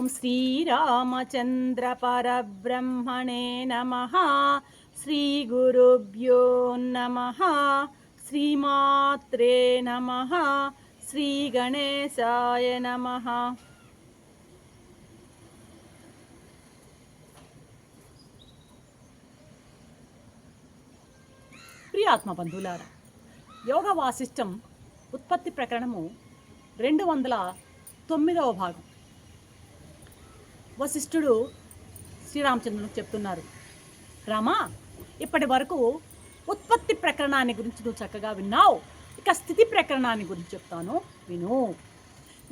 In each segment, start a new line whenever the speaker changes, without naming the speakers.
ఓం శ్రీరామచంద్ర పరబ్రహ్మణే నమ. శ్రీ గురుభ్యో నమ. శ్రీమాత్రే నమ. శ్రీ గణేశాయ నమ. ప్రియాత్మ బంధువులారా యోగ వాసిష్టం ఉత్పత్తి ప్రకరణము రెండు వందల తొమ్మిదవ భాగం. వశిష్ఠుడు శ్రీరామచంద్రునికి చెప్తున్నారు రామా ఇప్పటి వరకు ఉత్పత్తి ప్రకరణాన్ని గురించి నువ్వు చక్కగా విన్నావు. ఇక స్థితి ప్రకరణాన్ని గురించి చెప్తాను. విను.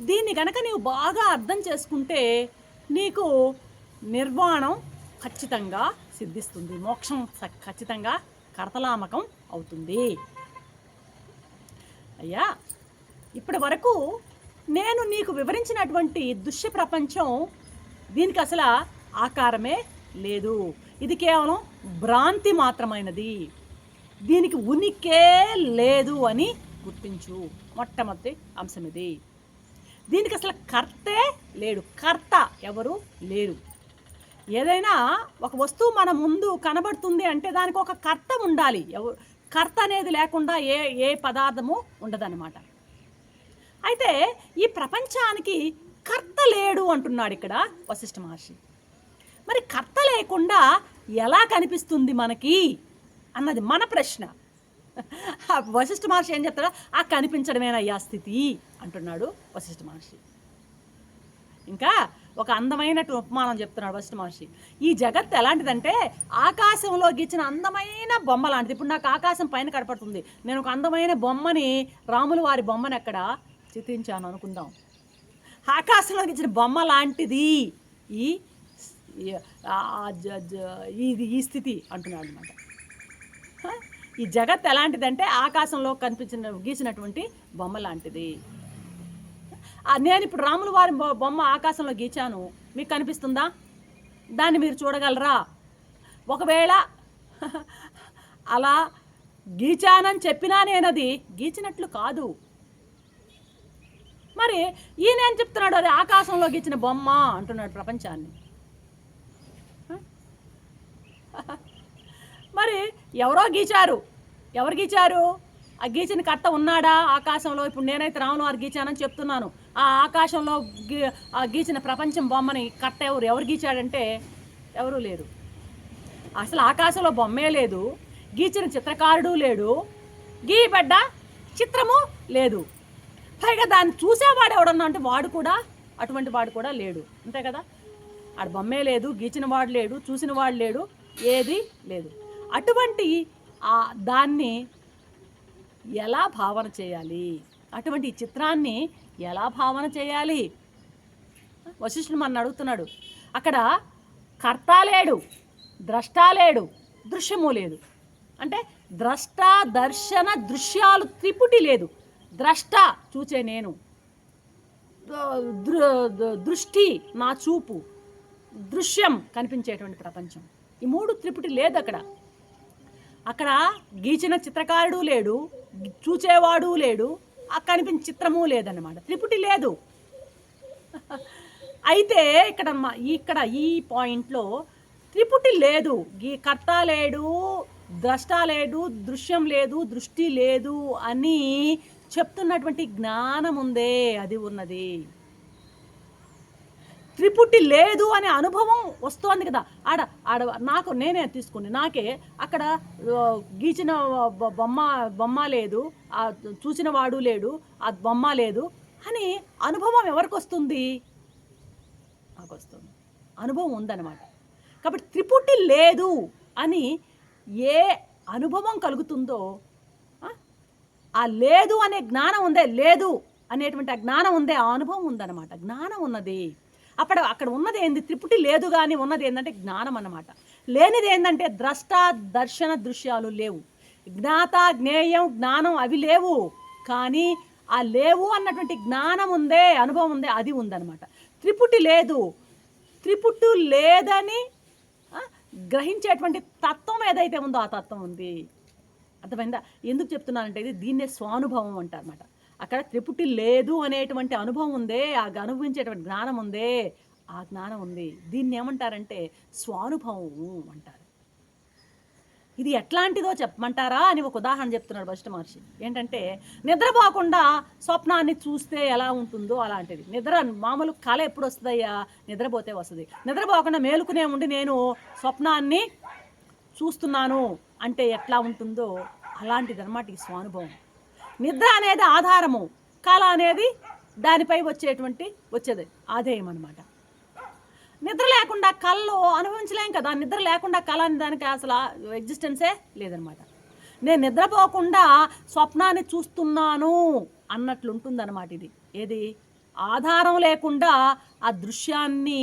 దీన్ని గనక నీవు బాగా అర్థం చేసుకుంటే నీకు నిర్వాణం ఖచ్చితంగా సిద్ధిస్తుంది. మోక్షం స- ఖచ్చితంగా కర్తలామకం అవుతుంది. అయ్యా ఇప్పటి వరకు నేను నీకు వివరించినటువంటి దృశ్య ప్రపంచం దీనికి అసలు ఆకారమే లేదు. ఇది కేవలం భ్రాంతి మాత్రమైనది. దీనికి ఉనికే లేదు అని గుర్తించు. మొట్టమొదటి అంశం ఇది. దీనికి అసలు కర్తే లేడు. కర్త ఎవరు? లేరు. ఏదైనా ఒక వస్తువు మన ముందు కనబడుతుంది అంటే దానికి ఒక కర్త ఉండాలి. ఎవరు? కర్త అనేది లేకుండా ఏ ఏ పదార్థము ఉండదన్నమాట. అయితే ఈ ప్రపంచానికి కర్త లేడు అంటున్నాడు ఇక్కడ వశిష్ఠ మహర్షి. మరి కర్త లేకుండా ఎలా కనిపిస్తుంది మనకి అన్నది మన ప్రశ్న. వశిష్ఠ మహర్షి ఏం చెప్తాడో? ఆ కనిపించడమేనయ్యా స్థితి అంటున్నాడు వశిష్ఠ మహర్షి. ఇంకా ఒక అందమైన ఉపమానం చెప్తున్నాడు వశిష్ఠ మహర్షి. ఈ జగత్ ఎలాంటిదంటే ఆకాశంలో గీచిన అందమైన బొమ్మ లాంటిది. ఇప్పుడు నాకు ఆకాశం పైన కనపడుతుంది. నేను ఒక అందమైన బొమ్మని రాముల వారి బొమ్మని అక్కడ చిత్రించాను అనుకుందాం. ఆకాశంలో గీచిన బొమ్మ లాంటిది. ఈ ఇది ఈ స్థితి అంటున్నాడు అనమాట ఈ జగత్ ఎలాంటిదంటే ఆకాశంలో కనిపించిన గీసినటువంటి బొమ్మ లాంటిది. నేను ఇప్పుడు రాముల వారి బొమ్మ ఆకాశంలో గీచాను. మీకు కనిపిస్తుందా? దాన్ని మీరు చూడగలరా? ఒకవేళ అలా గీచానని చెప్పినా నేను అది గీచినట్లు కాదు. మరి ఈయన ఏం చెప్తున్నాడు? అది ఆకాశంలో గీచిన బొమ్మ అంటున్నాడు ప్రపంచాన్ని. మరి ఎవరో గీచారు? ఎవరు గీచారు? ఆ గీచిన కర్త ఉన్నాడా? ఆకాశంలో ఇప్పుడు నేనైతే రాముల వారు గీచానని చెప్తున్నాను. ఆ ఆకాశంలో గీ ఆ గీచిన ప్రపంచం బొమ్మని కర్త ఎవరు? ఎవరు గీచాడంటే ఎవరూ లేరు. అసలు ఆకాశంలో బొమ్మే లేదు. గీచిన చిత్రకారుడు లేడు. గీయబడ్డ చిత్రము లేదు. పైగా దాన్ని చూసేవాడు ఎవడన్నా అంటే వాడు కూడా అటువంటి వాడు కూడా లేడు. అంతే కదా? ఆడ బొమ్మే లేదు గీచిన వాడు లేడు చూసిన వాడు లేడు ఏది లేదు. అటువంటి ఆ దాన్ని ఎలా భావన చేయాలి? అటువంటి ఈ చిత్రాన్ని ఎలా భావన చేయాలి? వశిష్ఠుడు మన అడుగుతున్నాడు. అక్కడ కర్త లేడు ద్రష్ట లేడు దృశ్యము లేదు. అంటే ద్రష్ట దర్శన దృశ్యాలు త్రిపుటి లేదు. ద్రష్ట చూచే నేను. దృష్టి నా చూపు దృశ్యం కనిపించేటువంటి ప్రపంచం. ఈ మూడు త్రిపుటి లేదు అక్కడ అక్కడ గీచిన చిత్రకారుడు లేడు చూచేవాడు లేడు ఆ కనిపించే చిత్రము లేదన్నమాట. త్రిపుటి లేదు. అయితే ఇక్కడ ఇక్కడ ఈ పాయింట్లో త్రిపుటి లేదు. గీ కర్త లేడు ద్రష్ట లేడు దృశ్యం లేదు దృష్టి లేదు అని చెప్తున్నటువంటి జ్ఞానం ఉందే అది ఉన్నది. త్రిపుటి లేదు అనే అనుభవం వస్తోంది కదా. ఆడ ఆడ నాకు నేనే తీసుకుని నాకే అక్కడ గీచిన బొమ్మ బొమ్మ లేదు ఆ చూసిన వాడు లేడు ఆ బొమ్మ లేదు అని అనుభవం ఎవరికి వస్తుంది? నాకు వస్తుంది. అనుభవం ఉందన్నమాట. కాబట్టి త్రిపుటి లేదు అని ఏ అనుభవం కలుగుతుందో ఆ లేదు అనే జ్ఞానం ఉందే లేదు అనేటువంటి ఆ జ్ఞానం ఉందే ఆ అనుభవం ఉందన్నమాట. జ్ఞానం ఉన్నది. అప్పుడు అక్కడ ఉన్నది ఏంది? త్రిపుటి లేదు కానీ ఉన్నది ఏంటంటే జ్ఞానం అన్నమాట. లేనిది ఏంటంటే ద్రష్ట దర్శన దృశ్యాలు లేవు. జ్ఞాత జ్ఞేయం జ్ఞానం అవి లేవు. కానీ ఆ లేవు అన్నటువంటి జ్ఞానం ఉందే అనుభవం ఉందే అది ఉందన్నమాట. త్రిపుటి లేదు. త్రిపుట్టు లేదని గ్రహించేటువంటి తత్వం ఏదైతే ఉందో ఆ తత్వం ఉంది. అర్థమైందా? ఎందుకు చెప్తున్నానంటే ఇది దీన్నే స్వానుభవం అంటారనమాట అక్కడ త్రిపుటి లేదు అనేటువంటి అనుభవం ఉందే ఆ అనుభవించేటువంటి జ్ఞానం ఉందే ఆ జ్ఞానం ఉంది. దీన్ని ఏమంటారంటే స్వానుభవం అంటారు. ఇది ఎట్లాంటిదో చెప్పమంటారా అని ఒక ఉదాహరణ చెప్తున్నాడు వశిష్ఠ మహర్షి. ఏంటంటే నిద్రపోకుండా స్వప్నాన్ని చూస్తే ఎలా ఉంటుందో అలాంటిది. నిద్ర మామూలు కళ ఎప్పుడు వస్తుందయ్యా? నిద్రపోతే వస్తుంది. నిద్రపోకుండా మేలుకునే ఉండి నేను స్వప్నాన్ని చూస్తున్నాను. అంటే ఎట్లా ఉంటుందో అలాంటిది అనమాట ఈ స్వానుభవం. నిద్ర అనేది ఆధారము కళ అనేది దానిపై వచ్చేటువంటి వచ్చేది ఆధేయం అనమాట నిద్ర లేకుండా కళ్ళు అనుభవించలేం కదా నిద్ర లేకుండా కళ అని దానికి అసలు ఎగ్జిస్టెన్సే లేదనమాట నేను నిద్రపోకుండా స్వప్నాన్ని చూస్తున్నాను అన్నట్లుంటుందన్నమాట ఇది. ఏది? ఆధారం లేకుండా ఆ దృశ్యాన్ని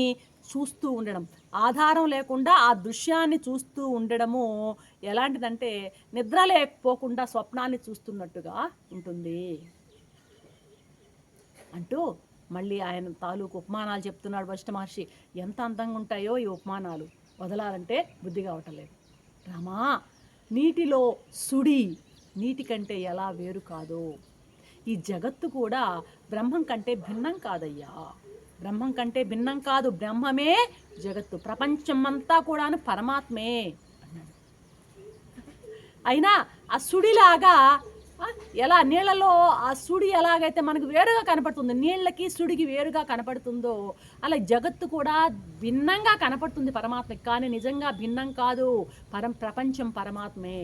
చూస్తూ ఉండడం. ఆధారం లేకుండా ఆ దృశ్యాన్ని చూస్తూ ఉండడము ఎలాంటిదంటే నిద్ర లేకపోకుండా స్వప్నాన్ని చూస్తున్నట్టుగా ఉంటుంది. అంటూ మళ్ళీ ఆయన తాలూకు ఉపమానాలు చెప్తున్నాడు వశిష్ఠ మహర్షి. ఎంత అందంగా ఉంటాయో ఈ ఉపమానాలు. వదలాలంటే బుద్ధి కావటం లేదు. రామా నీటిలో సుడి నీటి కంటే ఎలా వేరు కాదో. ఈ జగత్తు కూడా బ్రహ్మం కంటే భిన్నం కాదయ్యా. బ్రహ్మం కంటే భిన్నం కాదు. బ్రహ్మమే జగత్తు. ప్రపంచమంతా కూడాను పరమాత్మే అన్నాడు. అయినా ఆ సుడిలాగా ఎలా నీళ్ళలో ఆ సుడి ఎలాగైతే మనకు వేరుగా కనపడుతుంది నీళ్ళకి సుడికి వేరుగా కనపడుతుందో అలా జగత్తు కూడా భిన్నంగా కనపడుతుంది పరమాత్మకి కానీ నిజంగా భిన్నం కాదు. పరం ప్రపంచం పరమాత్మే.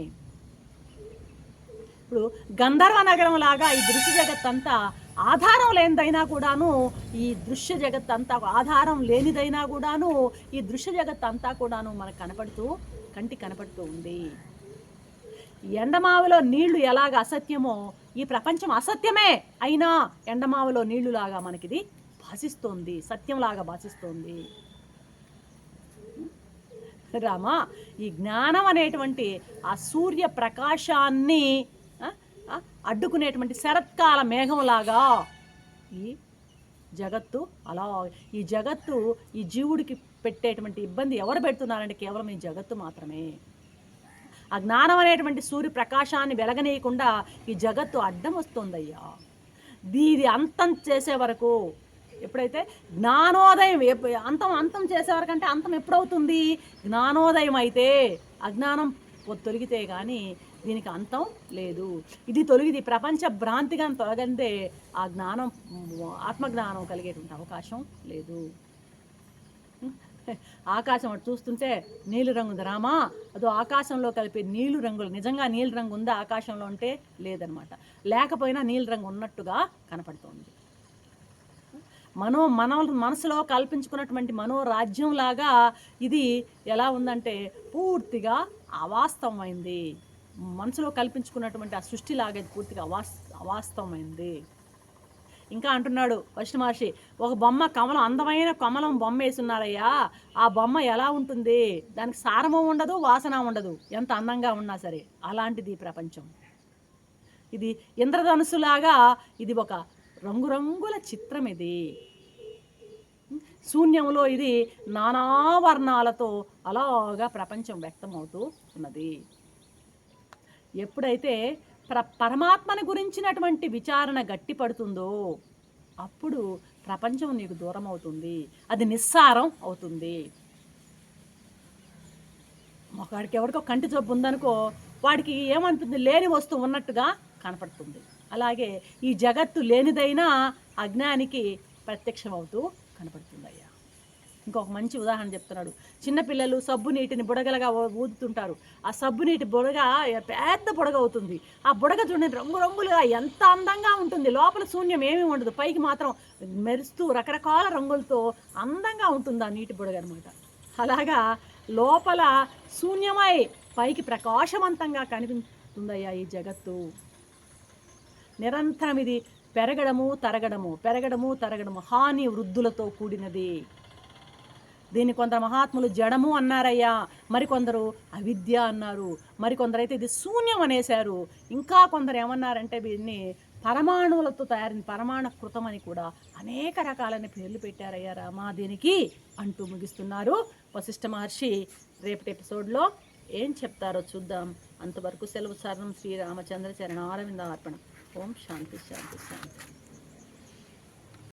ఇప్పుడు గంధర్వ నగరం లాగా ఈ దృశ్య జగత్ అంతా ఆధారం లేనిదైనా కూడాను ఈ దృశ్య జగత్ అంతా ఆధారం లేనిదైనా కూడాను ఈ దృశ్య జగత్ అంతా కూడాను మనకు కనపడుతూ కంటి కనపడుతూ ఉంది. ఎండమావిలో నీళ్ళు ఎలాగ అసత్యమో ఈ ప్రపంచం అసత్యమే అయినా ఎండమావిలో నీళ్ళులాగా మనకిది భాషిస్తోంది సత్యంలాగా భాషిస్తోంది రామా ఈ జ్ఞానం అనేటువంటి ఆ సూర్య ప్రకాశాన్ని అడ్డుకునేటువంటి శరత్కాల మేఘంలాగా ఈ జగత్తు అలా ఈ జగత్తు ఈ జీవుడికి పెట్టేటువంటి ఇబ్బంది ఎవరు పెడుతున్నారంటే కేవలం ఈ జగత్తు మాత్రమే. ఆ జ్ఞానం అనేటువంటి సూర్య ప్రకాశాన్ని వెలగనీయకుండా ఈ జగత్తు అడ్డం వస్తుందయ్యా. దీది అంతం చేసే వరకు ఎప్పుడైతే జ్ఞానోదయం అంతం అంతం చేసే వరకు అంటే అంతం ఎప్పుడవుతుంది? జ్ఞానోదయం అయితే అజ్ఞానం తొలిగితే కానీ దీనికి అంతం లేదు. ఇది తొలగిది. ప్రపంచ భ్రాంతిగా తొలగందే ఆ జ్ఞానం ఆత్మజ్ఞానం కలిగేటువంటి అవకాశం లేదు. ఆకాశం అటు చూస్తుంటే నీలి రంగు రామా అదో ఆకాశంలో కలిపే నీలు రంగులు. నిజంగా నీలి రంగు ఉందా ఆకాశంలో ఉంటే లేదనమాట లేకపోయినా నీలి రంగు ఉన్నట్టుగా కనపడుతోంది. మనో మన మనసులో కల్పించుకున్నటువంటి మనోరాజ్యంలాగా ఇది ఎలా ఉందంటే పూర్తిగా అవాస్తవమైంది. మనసులో కల్పించుకున్నటువంటి ఆ సృష్టి లాగేది ఇది పూర్తిగా అవాస్ అవాస్తవమైంది. ఇంకా అంటున్నాడు వశిష్ఠ మహర్షి ఒక బొమ్మ కమలం అందమైన కమలం బొమ్మ వేసున్నారయ్యా. ఆ బొమ్మ ఎలా ఉంటుంది? దానికి సారము ఉండదు వాసన ఉండదు. ఎంత అందంగా ఉన్నా సరే అలాంటిది ప్రపంచం. ఇది ఇంద్రధనుసులాగా ఇది ఒక రంగురంగుల చిత్రం ఇది. శూన్యంలో ఇది నానా వర్ణాలతో అలాగా ప్రపంచం వ్యక్తమవుతూ ఉన్నది. ఎప్పుడైతే ప్ర పరమాత్మను గురించినటువంటి విచారణ గట్టిపడుతుందో అప్పుడు ప్రపంచం నీకు దూరం అవుతుంది. అది నిస్సారం అవుతుంది. ఒకడికి ఎవరికో కంటి జబ్బు ఉందనుకో వాడికి ఏమంటుంది లేని వస్తువు ఉన్నట్టుగా కనపడుతుంది. అలాగే ఈ జగత్తు లేనిదైనా అజ్ఞానికి ప్రత్యక్షం అవుతూ కనపడుతుంది అయ్యా ఇంకొక మంచి ఉదాహరణ చెప్తున్నాడు. చిన్నపిల్లలు సబ్బు నీటిని బుడగలుగా ఊదుతుంటారు. ఆ సబ్బు నీటి బుడగ పెద్ద బుడగ అవుతుంది. ఆ బుడగ చూడండి రంగురంగులుగా ఎంత అందంగా ఉంటుంది. లోపల శూన్యం ఏమీ ఉండదు. పైకి మాత్రం మెరుస్తూ రకరకాల రంగులతో అందంగా ఉంటుంది ఆ నీటి బుడగ అనమాట అలాగా లోపల శూన్యమై పైకి ప్రకాశవంతంగా కనిపిస్తుందయ్యా ఈ జగత్తు. నిరంతరం ఇది పెరగడము తరగడము పెరగడము తరగడము. హాని వృద్ధులతో కూడినది. దీన్ని కొందరు మహాత్ములు జడము అన్నారయ్యా. మరికొందరు అవిద్య అన్నారు. మరికొందరైతే ఇది శూన్యం అనేశారు. ఇంకా కొందరు ఏమన్నారంటే దీన్ని పరమాణువులతో తయారైన పరమాణు కృతం అని కూడా అనేక రకాలైన పేర్లు పెట్టారయ్యా రామా. దీనికి అంటూ ముగిస్తున్నారు వశిష్ఠ మహర్షి. రేపటి ఎపిసోడ్లో ఏం చెప్తారో చూద్దాం. అంతవరకు సెలవు సర్వం శ్రీరామచంద్ర చరణారవింద అర్పణ ఓం శాంతి శాంతి శాంతి.